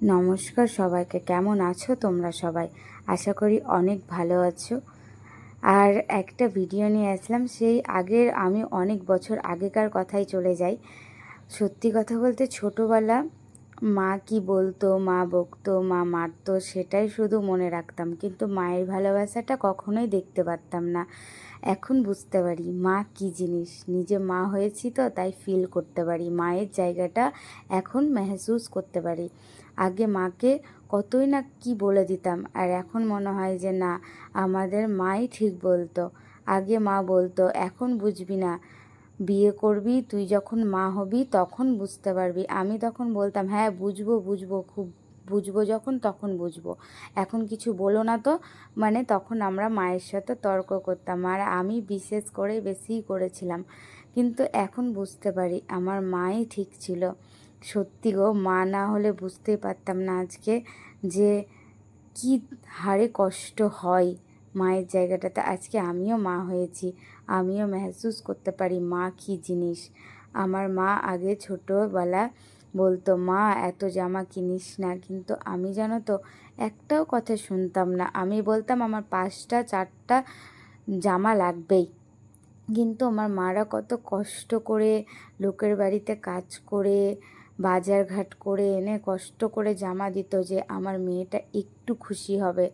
নমস্কার সবাইকে। কেমন আছো তোমরা সবাই? আশা করি অনেক ভালো আছো। আর একটা ভিডিও নিয়ে আসলাম, সেই আগের আমি অনেক বছর আগেকার কথাই চলে যাই। সত্যি কথা বলতে ছোটোবেলা মা কি বলতো, মা বকতো, মা মারতো, সেটাই শুধু মনে রাখতাম। কিন্তু মায়ের ভালোবাসাটা কখনোই দেখতে পারতাম না। এখন বুঝতে পারি মা কি জিনিস। নিজে মা হয়েছি তো, তাই ফিল করতে পারি। মায়ের জায়গাটা এখন মেহসুস করতে পারি। আগে মাকে কতই না কি বলে দিতাম, আর এখন মনে হয় যে না, আমাদের মাই ঠিক বলতো। আগে মা বলতো, এখন বুঝবি না। বিয়ে করবি, তুই যখন মা হবি তখন বুঝতে পারবি। আমি তখন বলতাম হ্যাঁ বুঝব বুঝব, খুব বুঝব যখন তখন বুঝব। এখন কিছু বলো না তো। মানে তখন আমরা মায়ের সাথে তর্ক করতাম আর আমি বিশেষ করে বেশিই করেছিলাম। কিন্তু এখন বুঝতে পারি, আমার মাই ঠিক ছিল। সত্যি গো, মা না হলে বুঝতেই পারতাম না আজকে যে কি হারে কষ্ট হয়। মায়ের জায়গাটাতে আজকে আমিও মা হয়েছি। আমিও মেহসুস করতে পারি। মা কি জিনিস? আমার মা আগে ছোটোবেলা বলতো, মা, এত জামা কিনিস না। কিন্তু আমি জানো তো, একটাও কথা শুনতাম না। আমি বলতাম, আমার পাঁচটা, চারটা জামা লাগবেই। কিন্তু আমার মারা কত কষ্ট করে লোকের বাড়িতে কাজ করে বাজার ঘাট করে এনে কষ্ট করে জামা দিত যে, আমার মেয়েটা একটু খুশি হবে।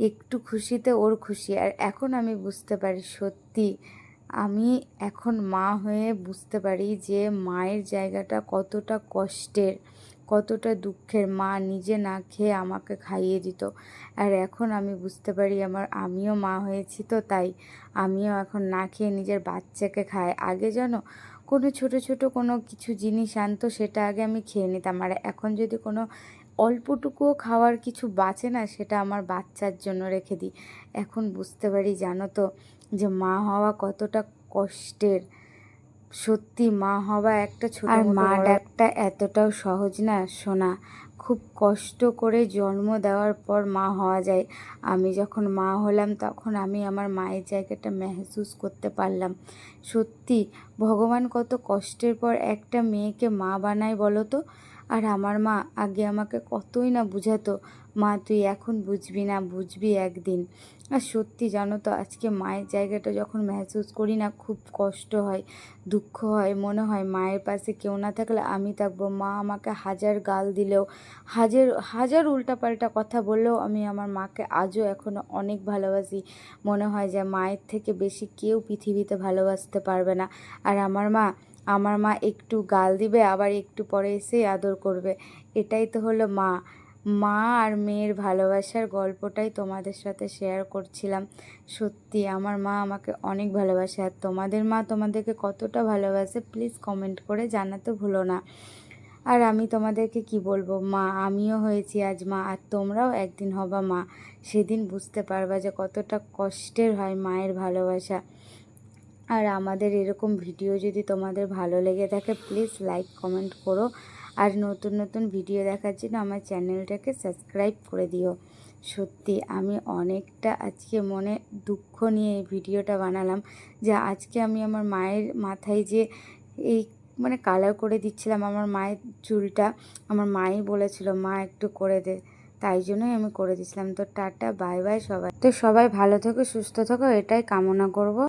একটু খুশিতে ওর খুশি। আর এখন আমি বুঝতে পারি, সত্যি আমি এখন মা হয়ে বুঝতে পারি যে মায়ের জায়গাটা কতটা কষ্টের, কতটা দুঃখের। মা নিজে না খেয়ে আমাকে খাইয়ে দিত। আর এখন আমি বুঝতে পারি আমার, আমিও মা হয়েছি তো, তাই আমিও এখন না খেয়ে নিজের বাচ্চাকে খাই। আগে জানো, কোনো ছোট ছোট কোনো কিছু জিনিস আনতো সেটা আগে আমি খেয়ে নিতাম। আর এখন যদি কোনো অল্পটুকুও খাওয়ার কিছু বাঁচে না সেটা আমার বাচ্চার জন্য রেখে দিই। এখন বুঝতে পারি জানো তো যে মা হওয়া কতটা কষ্টের। সত্যি মা হওয়া একটা ছোট আর মা ডাকটা এতটাও সহজ না শোনা খুব কষ্ট করে জন্ম দেওয়ার পর মা হওয়া যায়। আমি যখন মা হলাম তখন আমি আমার মায়ের জায়গাটা মেহসুস করতে পারলাম। সত্যি ভগবান কত কষ্টের পর একটা মেয়েকে মা বানায় বলো তো? আর আমার মা আগে আমাকে কতই না বুঝাতো, মা, তুই এখন বুঝবি না, বুঝবি একদিন। আর সত্যি জানো তো, আজকে মায়ের জায়গাটা যখন মেহসুস করি না, খুব কষ্ট হয়, দুঃখ হয়, মনে হয় মায়ের পাশে কেউ না থাকলে আমি থাকব। মা আমাকে হাজার গাল দিলেও, হাজার হাজার উল্টাপাল্টা কথা বললেও আমি আমার মাকে আজও এখনও অনেক ভালোবাসি। মনে হয় যে মায়ের থেকে বেশি কেউ পৃথিবীতে ভালোবাসতে পারবে না। আর আমার মা আমার মা একটু গাল দিবে, আবার একটু পরে এসে আদর করবে। এটাই তো হলো মা। মা আর মেয়ের ভালোবাসার গল্পটাই তোমাদের সাথে শেয়ার করছিলাম। সত্যি, আমার মা আমাকে অনেক ভালোবাসে। আর তোমাদের মা তোমাদেরকে কতটা ভালোবাসে প্লিজ কমেন্ট করে জানাতে ভুলো না। আর আমি তোমাদেরকে কি বলব? মা, আমিও হয়েছি আজ মা, আর তোমরাও একদিন হবা মা। সেদিন বুঝতে পারবা যে কতটা কষ্টের হয় মায়ের ভালোবাসা। আর আমাদের এরকম ভিডিও যদি তোমাদের ভালো লেগে থাকে প্লিজ লাইক কমেন্ট করো। আর নতুন নতুন ভিডিও দেখার জন্য আমার চ্যানেলটাকে সাবস্ক্রাইব করে দিও। সত্যি, আমি অনেকটা আজকে মনে দুঃখ নিয়ে এই ভিডিওটা বানালাম, যে আজকে আমি আমার মায়ের মাথায় যে এই মানে কালার করে দিচ্ছিলাম আমার মায়ের চুলটা, আমার মাই বলেছিল, মা, একটু করে দে। তাই জন্যই আমি করে দিছিলাম তো টাটা বাই বাই সবাই। তো সবাই ভালো থেকো, সুস্থ থেকো, এটাই কামনা করব।